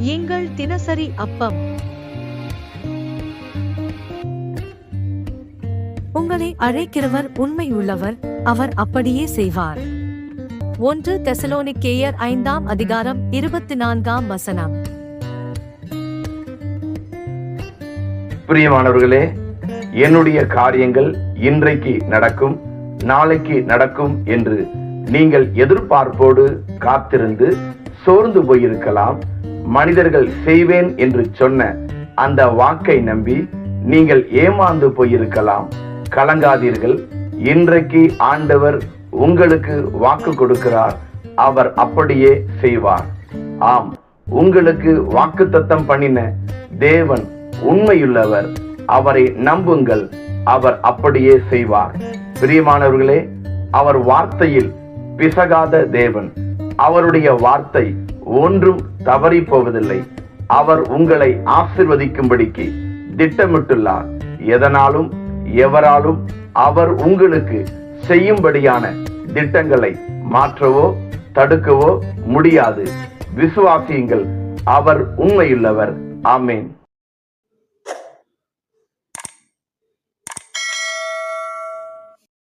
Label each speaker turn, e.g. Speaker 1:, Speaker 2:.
Speaker 1: எங்கள் தினசரி அப்பம்.
Speaker 2: உங்களை அழைக்கிறவர் உண்மையுள்ளவர் அவர் அப்படியே செய்வார். ஒன்று தெசலோனிக்கேயர் ஐந்தாம் அதிகாரம் இருபத்தி நான்காம் வசனம்.
Speaker 3: பிரியமானவர்களே என்னுடைய காரியங்கள் இன்றைக்கு நடக்கும் நாளைக்கு நடக்கும் என்று நீங்கள் எதிர்பார்ப்போடு காத்திருந்து சோர்ந்து போயிருக்கலாம். மனிதர்கள் செய்வேன் என்று சொன்ன அந்த வாக்கை நம்பி நீங்கள் ஏமாந்து போயிருக்கலாம். கலங்காதீர்கள். இன்றைக்கு ஆண்டவர் உங்களுக்கு வாக்கு கொடுக்கிறார். அவர் அப்படியே செய்வார். ஆம் உங்களுக்கு வாக்குத்தத்தம் பண்ணின தேவன் உண்மையுள்ளவர். அவரை நம்புங்கள். அவர் அப்படியே செய்வார். பிரியமானவர்களே அவர் வார்த்தையில் பிசகாத தேவன். அவருடைய வார்த்தை ஒன்றும் தவறி போவதில்லை. அவர் உங்களை ஆசிர்வதிக்கும்படிக்கு திட்டமிட்டுள்ளார். எதனாலும் எவராலும் அவர் உங்களுக்கு செய்யும்படியான திட்டங்களை மாற்றவோ தடுக்கவோ முடியாது. விசுவாசியுங்கள் அவர் உண்மையுள்ளவர். ஆமேன்.